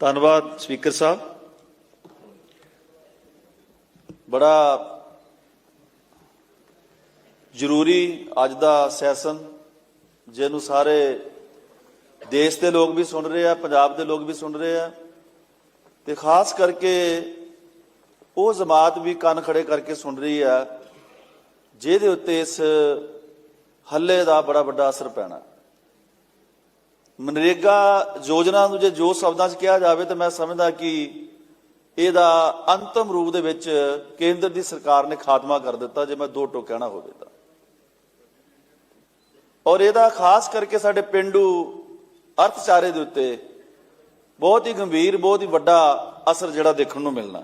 ਧੰਨਵਾਦ ਸਪੀਕਰ ਸਾਹਿਬ। ਬੜਾ ਜ਼ਰੂਰੀ ਅੱਜ ਦਾ ਸੈਸ਼ਨ, ਜਿਹਨੂੰ ਸਾਰੇ ਦੇਸ਼ ਦੇ ਲੋਕ ਵੀ ਸੁਣ ਰਹੇ ਆ, ਪੰਜਾਬ ਦੇ ਲੋਕ ਵੀ ਸੁਣ ਰਹੇ ਆ। ਤੇ ਖਾਸ ਕਰਕੇ ਉਹ ਜਮਾਤ ਵੀ ਕੰਨ ਖੜੇ ਕਰਕੇ ਸੁਣ ਰਹੀ ਆ, ਜਿਹਦੇ ਉੱਤੇ ਇਸ ਹੱਲੇ ਦਾ ਬੜਾ ਵੱਡਾ ਅਸਰ ਪੈਣਾ। ਮਨਰੇਗਾ ਯੋਜਨਾ ਨੂੰ ਜੇ ਜੋ ਸ਼ਬਦਾਂ 'ਚ ਕਿਹਾ ਜਾਵੇ ਤਾਂ ਮੈਂ ਸਮਝਦਾ ਕਿ ਇਹਦਾ ਅੰਤਮ ਰੂਪ ਦੇ ਵਿੱਚ ਕੇਂਦਰ ਦੀ ਸਰਕਾਰ ਨੇ ਖਾਤਮਾ ਕਰ ਦਿੱਤਾ ਜੇ ਮੈਂ ਦੋ ਟੋਕ ਕਹਿਣਾ ਹੋਵੇ ਤਾਂ। ਔਰ ਇਹਦਾ ਖਾਸ ਕਰਕੇ ਸਾਡੇ ਪਿੰਡੂ ਅਰਥਚਾਰੇ ਦੇ ਉੱਤੇ ਬਹੁਤ ਹੀ ਗੰਭੀਰ, ਬਹੁਤ ਹੀ ਵੱਡਾ ਅਸਰ ਜਿਹੜਾ ਦੇਖਣ ਨੂੰ ਮਿਲਣਾ।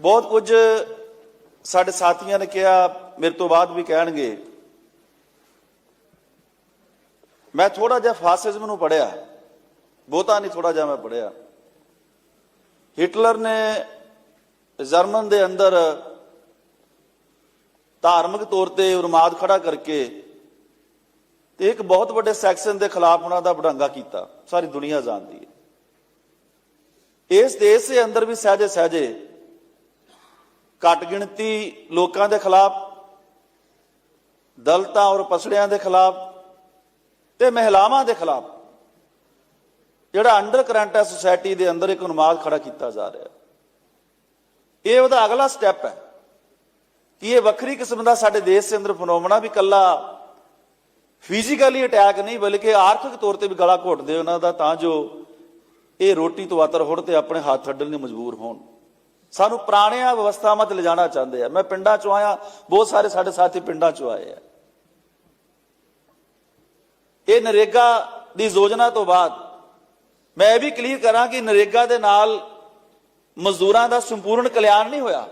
ਬਹੁਤ ਕੁਝ ਸਾਡੇ ਸਾਥੀਆਂ ਨੇ ਕਿਹਾ, ਮੇਰੇ ਤੋਂ ਬਾਅਦ ਵੀ ਕਹਿਣਗੇ ਮੈਂ ਥੋੜਾ ਜਿਹਾ ਫਾਸਿਜ਼ਮ ਨੂੰ ਪੜਿਆ ਬਹੁਤਾ ਨਹੀਂ, ਥੋੜਾ ਜਿਹਾ ਮੈਂ ਪੜਿਆ ਹਿਟਲਰ ਨੇ ਜਰਮਨ ਦੇ ਅੰਦਰ ਧਾਰਮਿਕ ਤੌਰ ਤੇ ਉਨਮਾਦ ਖੜਾ ਕਰਕੇ ਤੇ ਇੱਕ ਬਹੁਤ ਵੱਡੇ ਸੈਕਸ਼ਨ ਦੇ ਖਿਲਾਫ ਉਹਨਾਂ ਦਾ ਬੜੰਗਾ ਕੀਤਾ। ਸਾਰੀ ਦੁਨੀਆ ਜਾਣਦੀ ਹੈ। ਇਸ ਦੇਸ਼ ਦੇ ਅੰਦਰ ਵੀ ਸਹਜੇ ਸਹਜੇ ਘੱਟ ਗਿਣਤੀ ਲੋਕਾਂ ਦੇ ਖਿਲਾਫ, ਦਲਤਾਂ ਔਰ ਪਸੜਿਆਂ ਦੇ ਖਿਲਾਫ ਤੇ ਮਹਿਲਾਵਾਂ ਦੇ ਖਿਲਾਫ। ਜਿਹੜਾ ਅੰਡਰ ਕਰੰਟ ਹੈ ਸੁਸਾਇਟੀ ਦੇ ਅੰਦਰ ਇੱਕ ਉਨਮਾਦ ਖੜਾ ਕੀਤਾ ਜਾ ਰਿਹਾ ਇਹ ਉਹਦਾ ਅਗਲਾ ਸਟੈਪ ਹੈ ਕਿ ਇਹ ਵੱਖਰੀ ਕਿਸਮ ਦਾ ਸਾਡੇ ਦੇਸ਼ ਦੇ ਅੰਦਰ ਫਨੋਮਣਾ ਵੀ ਕੱਲਾ ਫਿਜ਼ੀਕਲੀ ਅਟੈਕ ਨਹੀਂ, ਬਲਕਿ ਆਰਥਿਕ ਤੌਰ ਤੇ ਵੀ ਗਲਾ ਘੋਟਦੇ ਉਹਨਾਂ ਦਾ, ਤਾਂ ਜੋ ਇਹ ਰੋਟੀ ਤੋਂ ਆਤਰ ਹੋਣ ਤੇ ਆਪਣੇ ਹੱਥ ਅੱਡਣ ਲਈ ਮਜਬੂਰ ਹੋਣ। ਸਾਨੂੰ ਪੁਰਾਣੀਆਂ ਵਿਵਸਥਾਵਾਂ ਤੇ ਲਿਜਾਣਾ ਚਾਹੁੰਦੇ ਆ। ਮੈਂ ਪਿੰਡਾਂ ਚੋਂ ਆਇਆ, ਬਹੁਤ ਸਾਰੇ ਸਾਡੇ ਸਾਥੀ ਪਿੰਡਾਂ ਚੋਂ ਆਏ ਆ। ਇਹ ਨਰੇਗਾ ਦੀ ਯੋਜਨਾ ਤੋਂ ਬਾਅਦ ਮੈਂ ਇਹ ਵੀ ਕਲੀਅਰ ਕਰਾਂ ਕਿ ਨਰੇਗਾ ਦੇ ਨਾਲ ਮਜ਼ਦੂਰਾਂ ਦਾ ਸੰਪੂਰਨ ਕਲਿਆਣ ਨਹੀਂ ਹੋਇਆ।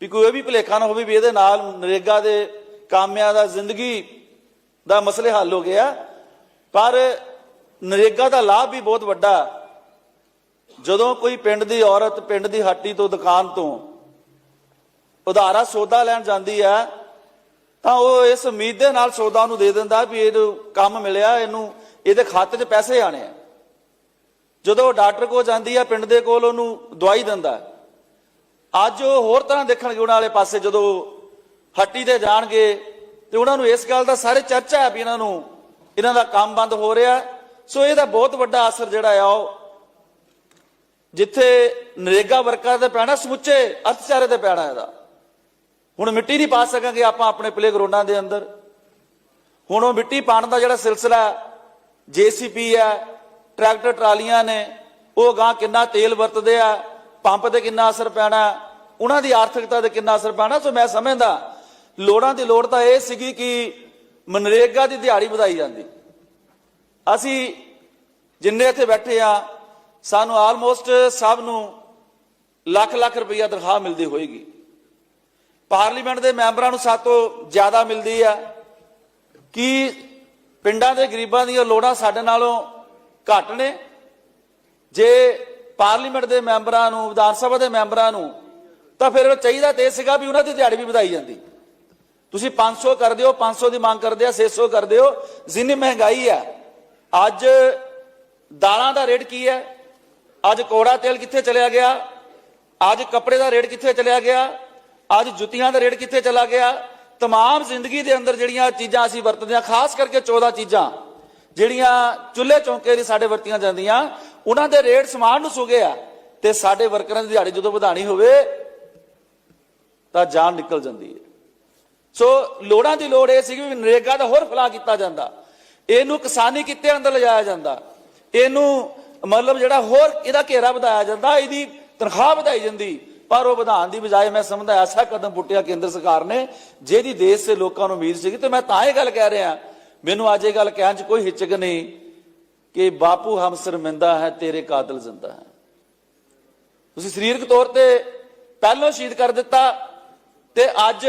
ਵੀ ਕੋਈ ਇਹ ਵੀ ਭੁਲੇਖਾ ਨਾ ਹੋਵੇ ਵੀ ਇਹਦੇ ਨਾਲ ਨਰੇਗਾ ਦੇ ਕਾਮਿਆਂ ਦਾ ਜ਼ਿੰਦਗੀ ਦਾ ਮਸਲੇ ਹੱਲ ਹੋ ਗਿਆ। ਪਰ ਨਰੇਗਾ ਦਾ ਲਾਭ ਵੀ ਬਹੁਤ ਵੱਡਾ। ਜਦੋਂ ਕੋਈ ਪਿੰਡ ਦੀ ਔਰਤ ਪਿੰਡ ਦੀ ਹੱਟੀ ਤੋਂ ਦੁਕਾਨ ਤੋਂ ਉਧਾਰਾ ਸੌਦਾ ਲੈਣ ਜਾਂਦੀ ਹੈ ਤਾਂ ਉਹ ਇਸ ਉਮੀਦ ਦੇ ਨਾਲ ਸੌਦਾ ਨੂੰ ਦੇ ਦਿੰਦਾ ਵੀ ਇਹਨੂੰ ਕੰਮ ਮਿਲਿਆ, ਇਹਨੂੰ ਇਹਦੇ ਖਾਤੇ 'ਚ ਪੈਸੇ ਆਣੇ ਆ। ਜਦੋਂ ਉਹ ਡਾਕਟਰ ਕੋਲ ਜਾਂਦੀ ਆ, ਪਿੰਡ ਦੇ ਕੋਲ ਉਹਨੂੰ ਦਵਾਈ ਦਿੰਦਾ। ਅੱਜ ਉਹ ਹੋਰ ਤਰ੍ਹਾਂ ਦੇਖਣਗੇ ਉਹਨਾਂ ਵਾਲੇ ਪਾਸੇ, ਜਦੋਂ ਹੱਟੀ ਤੇ ਜਾਣਗੇ, ਤੇ ਉਹਨਾਂ ਨੂੰ ਇਸ ਗੱਲ ਦਾ ਸਾਰੇ ਚਰਚਾ ਹੈ ਵੀ ਇਹਨਾਂ ਨੂੰ, ਇਹਨਾਂ ਦਾ ਕੰਮ ਬੰਦ ਹੋ ਰਿਹਾ। ਸੋ ਇਹਦਾ ਬਹੁਤ ਵੱਡਾ ਅਸਰ ਜਿਹੜਾ ਆ, ਉਹ ਜਿੱਥੇ ਨਰੇਗਾ ਵਰਕਰ ਤੇ ਪੈਣਾ, ਸਮੁੱਚੇ ਅਰਥਚਾਰੇ ਤੇ ਪੈਣਾ ਇਹਦਾ। ਹੁਣ ਮਿੱਟੀ ਨਹੀਂ ਪਾ ਸਕਾਂਗੇ ਆਪਾਂ ਆਪਣੇ ਪਲੇ ਗਰਾਊਂਡਾਂ ਦੇ ਅੰਦਰ। ਹੁਣ ਉਹ ਮਿੱਟੀ ਪਾਣ ਦਾ ਜਿਹੜਾ ਸਿਲਸਿਲਾ ਜੀਸੀਪੀ ਹੈ, ਟਰੈਕਟਰ ਟਰਾਲੀਆਂ ਨੇ, ਉਹ ਗਾਂ ਕਿੰਨਾ ਤੇਲ ਵਰਤਦੇ ਆ, ਪੰਪ ਤੇ ਕਿੰਨਾ ਅਸਰ ਪੈਣਾ, ਉਹਨਾਂ ਦੀ ਆਰਥਿਕਤਾ ਤੇ ਕਿੰਨਾ ਅਸਰ ਪੈਣਾ, ਸੋ ਮੈਂ ਸਮਝਦਾ, ਲੋੜਾਂ ਦੀ ਲੋੜ ਤਾਂ ਇਹ ਸੀਗੀ ਕਿ ਮਨਰੇਗਾ ਦੀ ਦਿਹਾੜੀ ਵਧਾਈ ਜਾਂਦੀ। ਅਸੀਂ ਜਿੰਨੇ ਇੱਥੇ ਬੈਠੇ ਆ, ਸਾਨੂੰ ਆਲਮੋਸਟ ਸਭ ਨੂੰ ਲੱਖ ਲੱਖ ਰੁਪਈਆ ਤਨਖਾਹ ਮਿਲਦੀ ਹੋਏਗੀ। ਪਾਰਲੀਮੈਂਟ ਦੇ ਮੈਂਬਰਾਂ ਨੂੰ ਸਾਤੋਂ ਜ਼ਿਆਦਾ ਮਿਲਦੀ ਆ ਕਿ ਪਿੰਡਾਂ ਦੇ ਗਰੀਬਾਂ ਦੀਆਂ ਲੋੜਾਂ ਸਾਡੇ ਨਾਲੋਂ ਘੱਟ ਨੇ। ਜੇ ਪਾਰਲੀਮੈਂਟ ਦੇ ਮੈਂਬਰਾਂ ਨੂੰ, ਵਿਧਾਨ ਸਭਾ ਦੇ ਮੈਂਬਰਾਂ ਨੂੰ, ਤਾਂ ਫਿਰ ਚਾਹੀਦਾ ਤੇ ਇਹ ਸੀਗਾ ਵੀ ਉਹਨਾਂ ਦੀ ਦਿਹਾੜੀ ਵੀ ਵਧਾਈ ਜਾਂਦੀ। ਤੁਸੀਂ 500 ਕਰ ਦਿਓ 500 ਦੀ ਮੰਗ ਕਰਦੇ ਆ 600 ਕਰ ਦਿਓ ਜਿੰਨੀ ਮਹਿੰਗਾਈ ਹੈ ਅੱਜ ਦਾਲਾਂ ਦਾ ਰੇਟ ਕੀ ਹੈ? ਅੱਜ ਕੋੜਾ ਤੇਲ ਕਿੱਥੇ ਚਲਿਆ ਗਿਆ? ਅੱਜ ਕੱਪੜੇ ਦਾ ਰੇਟ ਕਿੱਥੇ ਚਲਿਆ ਗਿਆ? ਅੱਜ ਜੁੱਤੀਆਂ ਦਾ ਰੇਟ ਕਿੱਥੇ ਚਲਾ ਗਿਆ तमाम ਜ਼ਿੰਦਗੀ ਦੇ ਅੰਦਰ ਜਿਹੜੀਆਂ ਚੀਜ਼ਾਂ ਅਸੀਂ ਵਰਤਦੇ ਹਾਂ ਖਾਸ ਕਰਕੇ 14 ਚੀਜ਼ਾਂ ਜਿਹੜੀਆਂ ਚੁੱਲ੍ਹੇ ਚੌਂਕੇ ਲਈ ਸਾਡੇ ਵਰਤੀਆਂ ਜਾਂਦੀਆਂ ਉਹਨਾਂ ਦੇ ਰੇਟ ਸਮਾਨ ਨੂੰ ਸੁਗੇ ਆ ਤੇ ਸਾਡੇ ਵਰਕਰਾਂ ਦੀ ਦਿਹਾੜੀ ਜਦੋਂ ਵਧਾਣੀ ਹੋਵੇ ਤਾਂ ਜਾਨ ਨਿਕਲ ਜਾਂਦੀ ਹੈ ਸੋ ਲੋੜਾਂ ਦੀ ਲੋੜ ਇਹ ਸੀ ਕਿ ਨਰੇਗਾ ਦਾ ਹੋਰ ਫਲਾ ਕੀਤਾ ਜਾਂਦਾ ਇਹਨੂੰ ਕਿਸਾਨੀ ਕਿੱਤੇ ਅੰਦਰ ਲਿਜਾਇਆ ਜਾਂਦਾ ਇਹਨੂੰ ਮਤਲਬ ਜਿਹੜਾ ਹੋਰ ਇਹਦਾ ਘੇਰਾ ਵਧਾਇਆ ਜਾਂਦਾ ਇਹਦੀ ਤਨਖਾਹ ਵਧਾਈ ਜਾਂਦੀ ਪਰ ਉਹ ਵਧਾਉਣ ਦੀ ਬਜਾਏ ਮੈਂ ਸਮਝਦਾ ਐਸਾ ਕਦਮ ਪੁੱਟਿਆ ਕੇਂਦਰ ਸਰਕਾਰ ਨੇ, ਜਿਹਦੀ ਦੇਸ਼ ਦੇ ਲੋਕਾਂ ਨੂੰ ਉਮੀਦ ਸੀਗੀ ਤੇ ਮੈਂ ਤਾਂ ਇਹ ਗੱਲ ਕਹਿ ਰਿਹਾ। ਮੈਨੂੰ ਅੱਜ ਇਹ ਗੱਲ ਕਹਿਣ 'ਚ ਕੋਈ ਹਿਚਕ ਨਹੀਂ ਕਿ ਬਾਪੂ ਹਮ ਸ਼ਰਮਿੰਦਾ ਹੈ, ਤੇਰੇ ਕਾਤਲ ਜ਼ਿੰਦਾ ਹੈ। ਤੁਸੀਂ ਸਰੀਰਕ ਤੌਰ ਤੇ ਪਹਿਲਾਂ ਸ਼ਹੀਦ ਕਰ ਦਿੱਤਾ ਤੇ ਅੱਜ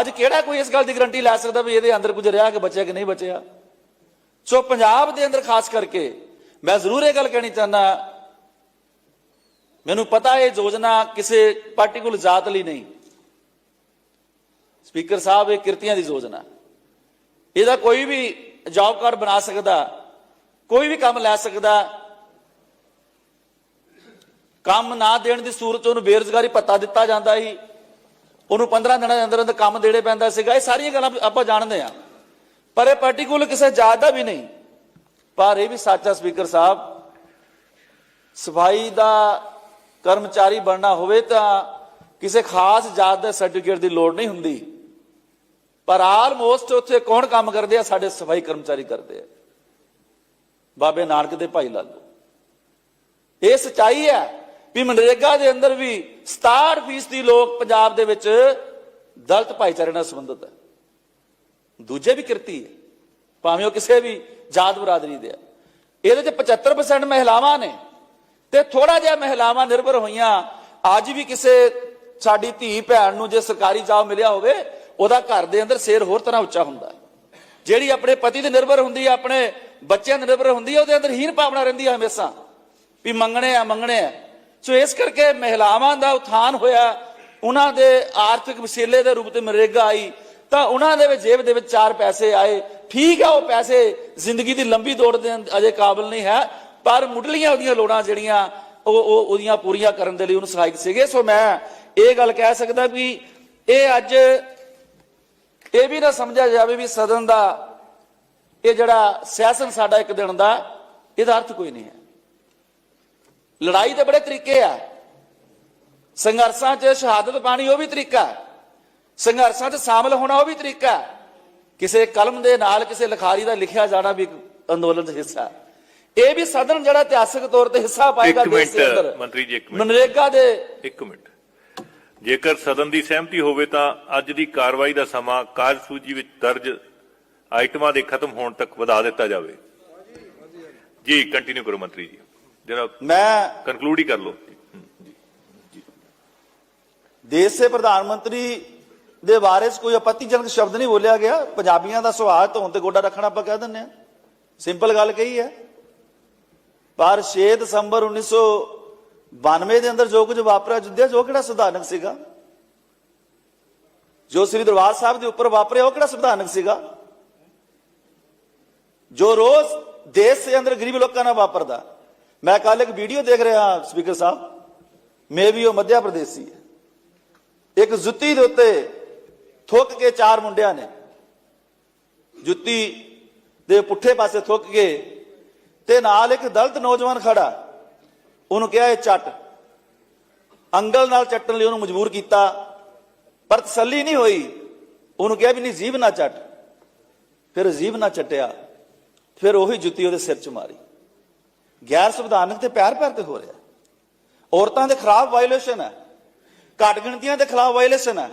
ਅੱਜ ਕਿਹੜਾ ਕੋਈ ਇਸ ਗੱਲ ਦੀ ਗਰੰਟੀ ਲੈ ਸਕਦਾ ਵੀ ਇਹਦੇ ਅੰਦਰ ਕੁਝ ਰਿਹਾ ਕਿ ਬਚਿਆ ਕਿ ਨਹੀਂ ਬਚਿਆ? ਸੋ ਪੰਜਾਬ ਦੇ ਅੰਦਰ ਖਾਸ ਕਰਕੇ ਮੈਂ ਜ਼ਰੂਰ ਇਹ ਗੱਲ ਕਹਿਣੀ ਚਾਹੁੰਦਾ ਮੈਨੂੰ ਪਤਾ ਇਹ ਯੋਜਨਾ ਕਿਸੇ ਪਾਰਟਿਕੂਲਰ ਜ਼ਾਤ ਲਈ ਨਹੀਂ। ਸਪੀਕਰ ਸਾਹਿਬ, ਇਹ ਕਿਰਤੀਆਂ ਦੀ ਯੋਜਨਾ। ਇਹਦਾ ਕੋਈ ਵੀ ਜੌਬ ਕਾਰਡ ਬਣਾ ਸਕਦਾ, ਕੋਈ ਵੀ ਕੰਮ ਲੈ ਸਕਦਾ, ਕੰਮ ਨਾ ਦੇਣ ਦੀ ਸੂਰਤ ਉਹਨੂੰ ਬੇਰੁਜ਼ਗਾਰੀ ਭੱਤਾ ਦਿੱਤਾ ਜਾਂਦਾ ਸੀ। ਉਹਨੂੰ 15 ਦਿਨਾਂ ਦੇ ਅੰਦਰ ਅੰਦਰ ਕੰਮ ਦੇਣੇ ਪੈਂਦਾ ਸੀਗਾ। ਇਹ ਸਾਰੀਆਂ ਗੱਲਾਂ ਆਪਾਂ ਜਾਣਦੇ ਆ ਪਰ ਇਹ ਪਾਰਟਿਕੂਲਰ ਕਿਸੇ ਜਾਤ ਦਾ ਵੀ ਨਹੀਂ। ਪਰ ਇਹ ਵੀ ਸੱਚ ਆ ਸਪੀਕਰ ਸਾਹਿਬ, ਸਫ਼ਾਈ ਦਾ ਕਰਮਚਾਰੀ ਬਣਨਾ ਹੋਵੇ ਤਾਂ ਕਿਸੇ ਖਾਸ ਜਾਤ ਦੇ ਸਰਟੀਫਿਕੇਟ ਦੀ ਲੋੜ ਨਹੀਂ ਹੁੰਦੀ। ਪਰ ਆਲਮੋਸਟ ਉੱਥੇ ਕੌਣ ਕੰਮ ਕਰਦੇ ਆ? ਸਾਡੇ ਸਫ਼ਾਈ ਕਰਮਚਾਰੀ ਕਰਦੇ ਆ। ਬਾਬੇ ਨਾਨਕ ਦੇ ਭਾਈ ਲਾਲੋ। ਇਹ ਸਚਾਈ ਹੈ ਵੀ ਮਨਰੇਗਾ ਦੇ ਅੰਦਰ ਵੀ 67% ਦੀ ਲੋਕ ਪੰਜਾਬ ਦੇ ਵਿੱਚ ਦਲਤ ਭਾਈਚਾਰੇ ਨਾਲ ਸੰਬੰਧਿਤ ਹੈ। ਦੂਜੇ ਵੀ ਕਿਰਤੀ ਹੈ। ਭਾਵੇਂ ਉਹ ਕਿਸੇ ਵੀ ਜਾਤ ਬਰਾਦਰੀ ਦੇ ਆ ਇਹਦੇ ਚ 75% ਮਹਿਲਾਵਾਂ ਨੇ। ਤੇ ਥੋੜਾ ਜਿਹਾ ਮਹਿਲਾਵਾਂ ਨਿਰਭਰ ਹੋਈਆਂ। ਅੱਜ ਵੀ ਕਿਸੇ ਸਾਡੀ ਧੀ ਭੈਣ ਨੂੰ ਜੇ ਸਰਕਾਰੀ ਜੌਬ ਮਿਲਿਆ ਹੋਵੇ, ਉਹਦਾ ਘਰ ਦੇ ਅੰਦਰ ਸਿਰ ਹੋਰ ਤਰ੍ਹਾਂ ਉੱਚਾ ਹੁੰਦਾ ਜਿਹੜੀ ਆਪਣੇ ਪਤੀ ਤੇ ਨਿਰਭਰ ਹੁੰਦੀ ਹੈ, ਆਪਣੇ ਬੱਚਿਆਂ ਤੇ ਨਿਰਭਰ ਹੁੰਦੀ ਹੈ, ਉਹਦੇ ਅੰਦਰ ਹੀਨ ਭਾਵਨਾ ਰਹਿੰਦੀ ਹੈ ਹਮੇਸ਼ਾ, ਵੀ ਮੰਗਣੇ ਆ ਮੰਗਣੇ ਆ। ਸੋ ਇਸ ਕਰਕੇ ਮਹਿਲਾਵਾਂ ਦਾ ਉਥਾਨ ਹੋਇਆ, ਉਹਨਾਂ ਦੇ ਆਰਥਿਕ ਵਸੀਲੇ ਦੇ ਰੂਪ ਤੇ ਮਨਰੇਗਾ ਆਈ, ਤਾਂ ਉਹਨਾਂ ਦੇ ਵਿੱਚ ਜੇਬ ਦੇ ਵਿੱਚ ਚਾਰ ਪੈਸੇ ਆਏ। ਠੀਕ ਹੈ ਉਹ ਪੈਸੇ ਜ਼ਿੰਦਗੀ ਦੀ ਲੰਬੀ ਦੌੜ ਦੇ ਅਜੇ ਕਾਬਲ ਨਹੀਂ ਹੈ ਪਰ ਮੁੱਢਲੀਆਂ ਉਹਦੀਆਂ ਲੋੜਾਂ ਜਿਹੜੀਆਂ ਉਹ ਉਹ ਉਹਦੀਆਂ ਪੂਰੀਆਂ ਕਰਨ ਦੇ ਲਈ ਉਹਨੂੰ ਸਹਾਇਕ ਸੀਗੇ। ਸੋ ਮੈਂ ਇਹ ਗੱਲ ਕਹਿ ਸਕਦਾ ਵੀ ਇਹ ਅੱਜ ਇਹ ਵੀ ਨਾ ਸਮਝਿਆ ਜਾਵੇ ਵੀ ਸਦਨ ਦਾ ਇਹ ਜਿਹੜਾ ਸੈਸ਼ਨ ਸਾਡਾ ਇੱਕ ਦਿਨ ਦਾ, ਇਹਦਾ ਅਰਥ ਕੋਈ ਨਹੀਂ ਹੈ। ਲੜਾਈ ਦੇ ਬੜੇ ਤਰੀਕੇ ਆ। ਸੰਘਰਸ਼ਾਂ 'ਚ ਸ਼ਹਾਦਤ ਪਾਣੀ ਉਹ ਵੀ ਤਰੀਕਾ ਸੰਘਰਸ਼ਾਂ 'ਚ ਸ਼ਾਮਲ ਹੋਣਾ ਉਹ ਵੀ ਤਰੀਕਾ ਕਿਸੇ ਕਲਮ ਦੇ ਨਾਲ ਕਿਸੇ ਲਿਖਾਰੀ ਦਾ ਲਿਖਿਆ ਜਾਣਾ ਵੀ ਇੱਕ ਅੰਦੋਲਨ ਦਾ ਹਿੱਸਾ ਇਹ ਵੀ ਸਦਨ ਜਿਹੜਾ ਇਤਿਹਾਸਕ ਤੌਰ ਤੇ ਹਿੱਸਾ ਪਾਏਗਾ ਦੇਸ਼ ਦੇ ਮਿੰਟ, ਅੰਦਰ। ਮੰਤਰੀ ਜੀ, ਇੱਕ ਮਿੰਟ। ਮਨਰੇਗਾ ਦੇ ਇੱਕ ਮਿੰਟ। ਜੇਕਰ ਸਦਨ ਦੀ ਸਹਿਮਤੀ ਹੋਵੇ ਤਾਂ ਅੱਜ ਦੀ ਕਾਰਵਾਈ ਦਾ ਸਮਾਂ ਕਾਰਜਸੂਚੀ ਵਿੱਚ ਦਰਜ ਆਈਟਮਾਂ ਦੇ ਖਤਮ ਹੋਣ ਤੱਕ ਵਧਾ ਦਿੱਤਾ ਜਾਵੇ। ਜੀ ਕੰਟੀਨਿਊ ਕਰੋ ਮੰਤਰੀ ਜੀ। ਜਰਾ ਮੈਂ ਕਨਕਲੂਡ ਹੀ ਕਰ ਲਓ। ਦੇਸ਼ ਦੇ ਪ੍ਰਧਾਨ ਮੰਤਰੀ ਦੇ ਬਾਰੇ 'ਚ ਕੋਈ ਆਪੱਤੀਜਨਕ ਸ਼ਬਦ ਨਹੀਂ ਬੋਲਿਆ ਗਿਆ। ਪੰਜਾਬੀਆਂ ਦਾ ਸੁਭਾਅ ਧੋਣ ਤੇ ਗੋਡਾ ਰੱਖਣਾ ਆਪਾਂ ਕਹਿ ਦਿੰਦੇ ਆ ਸਿੰਪਲ ਗੱਲ ਕਹੀ ਹੈ। ਪਰ 6 ਦਸੰਬਰ 1992 ਦੇ ਅੰਦਰ ਜੋ ਕੁਝ ਵਾਪਰਿਆ ਜੁੱਧਿਆ, ਜੋ ਕਿਹੜਾ ਸੰਵਿਧਾਨਕ ਸੀਗਾ? ਜੋ ਸ੍ਰੀ ਦਰਬਾਰ ਸਾਹਿਬ ਦੇ ਉੱਪਰ ਵਾਪਰਿਆ, ਉਹ ਕਿਹੜਾ ਸੰਵਿਧਾਨਕ ਸੀਗਾ? ਜੋ ਰੋਜ਼ ਦੇਸ਼ ਦੇ ਅੰਦਰ ਗਰੀਬ ਲੋਕਾਂ ਨਾਲ ਵਾਪਰਦਾ। ਮੈਂ ਕੱਲ ਇੱਕ ਵੀਡੀਓ ਦੇਖ ਰਿਹਾ ਸਪੀਕਰ ਸਾਹਿਬ। ਮੇ ਵੀ ਉਹ ਮੱਧਿਆ ਪ੍ਰਦੇਸ਼ੀ ਹੈ। ਇੱਕ ਜੁੱਤੀ ਦੇ ਉੱਤੇ ਥੁੱਕ ਕੇ ਚਾਰ ਮੁੰਡਿਆਂ ਨੇ। ਜੁੱਤੀ ਦੇ ਪੁੱਠੇ ਪਾਸੇ ਥੁੱਕ ਕੇ ਤੇ ਨਾਲ ਇੱਕ ਦਲਤ ਨੌਜਵਾਨ ਖੜਾ। ਉਹਨੂੰ ਕਿਹਾ, ਇਹ ਚੱਟ। ਅੰਗਲ ਨਾਲ ਚੱਟਣ ਲਈ ਉਹਨੂੰ ਮਜਬੂਰ ਕੀਤਾ। ਪਰ ਤਸੱਲੀ ਨਹੀਂ ਹੋਈ। ਉਹਨੂੰ ਕਿਹਾ ਵੀ, ਨਹੀਂ ਜੀਬ ਨਾ ਚੱਟ। ਫਿਰ ਜੀਭ ਨਾ ਚੱਟਿਆ। ਫਿਰ ਉਹੀ ਜੁੱਤੀ ਉਹਦੇ ਸਿਰ 'ਚ ਮਾਰੀ। ਗੈਰ ਸੰਵਿਧਾਨਕ ਤੇ ਪਿਆਰ ਪਿਆਰ ਤੇ ਹੋ ਰਿਹਾ। ਔਰਤਾਂ ਦੇ ਖਿਲਾਫ ਵਾਇਲੇਸ਼ਨ ਹੈ। ਘੱਟ ਗਿਣਤੀਆਂ ਦੇ ਖਿਲਾਫ ਵਾਇਲੇਸ਼ਨ ਹੈ।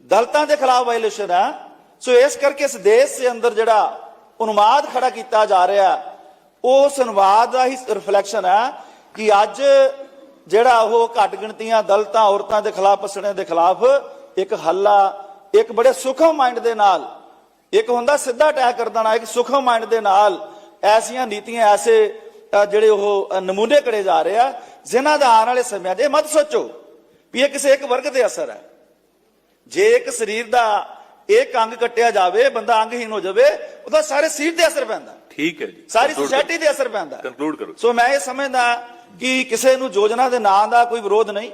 ਦਲਤਾਂ ਦੇ ਖਿਲਾਫ ਵਾਇਲੇਸ਼ਨ ਹੈ। ਸੋ ਇਸ ਕਰਕੇ ਇਸ ਦੇਸ਼ ਦੇ ਅੰਦਰ ਜਿਹੜਾ ਉਨਮਾਦ ਖੜਾ ਕੀਤਾ ਜਾ ਰਿਹਾ ਉਹ ਸੰਵਾਦ ਦਾ ਹੀ ਰਿਫਲੈਕਸ਼ਨ ਹੈ ਕਿ ਅੱਜ ਜਿਹੜਾ ਉਹ ਘੱਟ ਗਿਣਤੀਆਂ ਦਲਤਾਂ, ਔਰਤਾਂ ਦੇ ਖਿਲਾਫ ਪਸਣੇ ਦੇ ਖਿਲਾਫ ਇੱਕ ਹੱਲਾ, ਇੱਕ ਬੜੇ ਸੁਖਮ ਮਾਈਂਡ ਦੇ ਨਾਲ, ਇੱਕ ਹੁੰਦਾ ਸਿੱਧਾ ਅਟੈਕ ਕਰ ਦੇਣਾ, ਇੱਕ ਸੁਖਮ ਮਾਈਂਡ ਦੇ ਨਾਲ ਐਸੀਆਂ ਨੀਤੀਆਂ, ਐਸੇ ਜਿਹੜੇ ਉਹ ਨਮੂਨੇ ਕੜੇ ਜਾ ਰਹੇ ਆ, ਜਿਨ੍ਹਾਂ ਦਾ ਆਉਣ ਵਾਲੇ ਸਮਿਆਂ 'ਚ ਇਹ ਮਤ ਸੋਚੋ ਵੀ ਇਹ ਕਿਸੇ ਇੱਕ ਵਰਗ ਤੇ ਅਸਰ ਹੈ। ਜੇ ਇੱਕ ਸਰੀਰ ਦਾ ਇੱਕ ਅੰਗ ਕੱਟਿਆ ਜਾਵੇ, ਬੰਦਾ ਅੰਗਹੀਨ ਹੋ ਜਾਵੇ, ਉਹਦਾ ਸਾਰੇ ਸਰੀਰ ਤੇ ਅਸਰ ਪੈਂਦਾ। ਠੀਕ ਹੈ ਜੀ। ਸਾਰੀ ਸੋਸਾਇਟੀ ਤੇ ਅਸਰ ਪੈਂਦਾ ਕਨਕਲੂਡ ਕਰੋ। ਸੋ ਮੈਂ ਇਹ ਸਮਝਦਾ ਕਿ ਕਿਸੇ ਨੂੰ ਯੋਜਨਾ ਦੇ ਨਾਂ ਦਾ ਕੋਈ ਵਿਰੋਧ ਨਹੀਂ।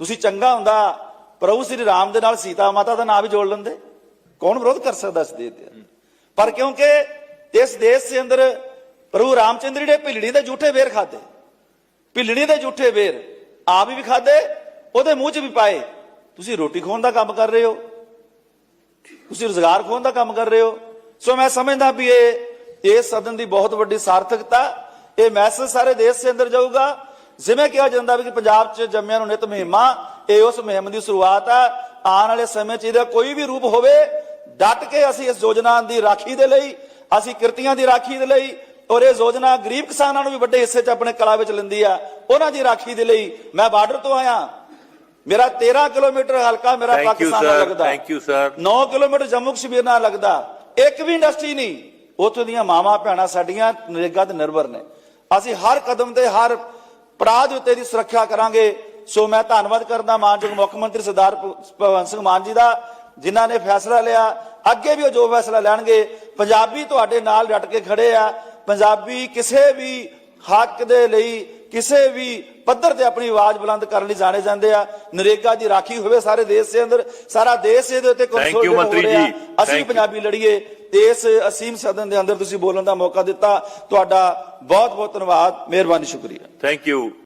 ਤੁਸੀਂ ਚੰਗਾ ਹੁੰਦਾ ਪ੍ਰਭੂ ਸ੍ਰੀ ਰਾਮ ਦੇ ਨਾਲ ਸੀਤਾ ਮਾਤਾ ਦਾ ਨਾਮ ਵੀ ਜੋੜ ਲੈਂਦੇ। ਕੌਣ ਵਿਰੋਧ ਕਰ ਸਕਦਾ ਇਸ ਦੇਸ਼ ਦੇ ਪਰ ਕਿਉਂਕਿ ਇਸ ਦੇਸ਼ ਦੇ ਅੰਦਰ ਪ੍ਰਭੂ ਰਾਮਚੰਦਰ ਜੀ ਨੇ ਭਿਲੜੀ ਦੇ ਝੂਠੇ ਵੇਰ ਖਾਦੇ ਭਿਲੜੀ ਦੇ ਝੂਠੇ ਵੇਰ ਆਪ ਵੀ ਖਾਦੇ ਉਹਦੇ ਮੂੰਹ 'ਚ ਵੀ ਪਾਏ। ਤੁਸੀਂ ਰੋਟੀ ਖੋਣ ਦਾ ਕੰਮ ਕਰ ਰਹੇ ਹੋ। ਤੁਸੀਂ ਰੋਜ਼ਗਾਰ ਖੋਣ ਦਾ ਕੰਮ ਕਰ ਰਹੇ ਹੋ। ਸੋ ਮੈਂ ਸਮਝਦਾ ਵੀ ਇਹ ਇਹ ਸਦਨ ਦੀ ਬਹੁਤ ਵੱਡੀ ਸਾਰਥਕਤਾ ਇਹ ਮੈਸੇਜ ਸਾਰੇ ਦੇਸ਼ ਦੇ ਅੰਦਰ ਜਾਊਗਾ। ਜਿਵੇਂ ਕਿਹਾ ਜਾਂਦਾ ਵੀ ਕਿ ਪੰਜਾਬ 'ਚ ਜੰਮਿਆਂ ਨੂੰ ਨਿਤ ਮਹਿਮਾ ਇਹ ਉਸ ਮੁਹਿੰਮ ਦੀ ਸ਼ੁਰੂਆਤ ਹੈ ਆਉਣ ਵਾਲੇ ਸਮੇਂ 'ਚ ਇਹਦਾ ਕੋਈ ਵੀ ਰੂਪ ਹੋਵੇ ਡਟ ਕੇ ਅਸੀਂ ਇਸ ਯੋਜਨਾ ਦੀ ਰਾਖੀ ਦੇ ਲਈ ਅਸੀਂ ਕਿਰਤੀਆਂ ਦੀ ਰਾਖੀ ਦੇ ਲਈ ਔਰ ਇਹ ਯੋਜਨਾ ਗਰੀਬ ਕਿਸਾਨਾਂ ਨੂੰ ਵੀ ਵੱਡੇ ਹਿੱਸੇ 'ਚ ਆਪਣੇ ਕਲਾ ਵਿੱਚ ਲੈਂਦੀ ਆ। ਉਹਨਾਂ ਦੀ ਰਾਖੀ ਦੇ ਲਈ ਮੈਂ ਬਾਰਡਰ ਤੋਂ ਆਇਆ। ਮੇਰਾ 13 ਕਿਲੋਮੀਟਰ ਹਲਕਾ ਮੇਰਾ ਪਾਕਿਸਤਾਨ ਨਾਲ. ਲੱਗਦਾ। Thank you, sir. 9 kilometre Jammu Kashmir ਨਾਲ ਲੱਗਦਾ। ਇੱਕ ਵੀ ਇੰਡਸਟਰੀ ਨਹੀਂ। ਉੱਥੋਂ ਦੀਆਂ ਮਾਵਾਂ ਭੈਣਾਂ ਸਾਡੀਆਂ ਨਰੇਗਾ ਤੇ ਨਿਰਭਰ ਨੇ। ਅਸੀਂ ਹਰ ਕਦਮ ਤੇ ਹਰ ਪੜਾਅ ਦੇ ਉੱਤੇ ਦੀ ਸੁਰੱਖਿਆ ਕਰਾਂਗੇ। ਸੋ ਮੈਂ ਧੰਨਵਾਦ ਕਰਦਾ ਮਾਨਯੋਗ ਮੁੱਖ ਮੰਤਰੀ ਸਰਦਾਰ ਭਗਵੰਤ ਸਿੰਘ ਮਾਨ ਜੀ ਦਾ, ਜਿਨ੍ਹਾਂ ਨੇ ਫੈਸਲਾ ਲਿਆ। ਅੱਗੇ ਵੀ ਉਹ ਜੋ ਫੈਸਲਾ ਲੈਣਗੇ, ਪੰਜਾਬੀ ਤੁਹਾਡੇ ਨਾਲ ਡਟ ਕੇ ਖੜੇ ਆ। ਪੰਜਾਬੀ ਕਿਸੇ ਵੀ ਹੱਕ ਦੇ ਲਈ ਕਿਸੇ ਵੀ ਪੱਧਰ ਤੇ ਆਪਣੀ ਆਵਾਜ਼ ਬੁਲੰਦ ਕਰਨ ਲਈ ਜਾਣੇ ਜਾਂਦੇ ਆ। ਨਰੇਗਾ ਦੀ ਰਾਖੀ ਹੋਵੇ ਸਾਰੇ ਦੇਸ਼ ਦੇ ਅੰਦਰ। ਸਾਰਾ ਦੇਸ਼ ਇਹਦੇ ਉੱਤੇ ਕੰਸੋਲੀਡੇਟ ਹੋ ਮੰਤਰੀ ਰਿਹਾ। ਜੀ। ਅਸੀਂ. ਪੰਜਾਬੀ ਲੜੀਏ। ਤੇ ਇਸ ਅਸੀਮ ਸਦਨ ਦੇ ਅੰਦਰ ਤੁਸੀਂ ਬੋਲਣ ਦਾ ਮੌਕਾ ਦਿੱਤਾ। ਤੁਹਾਡਾ ਬਹੁਤ ਬਹੁਤ ਧੰਨਵਾਦ। ਮਿਹਰਬਾਨੀ ਸ਼ੁਕਰੀਆ। Thank you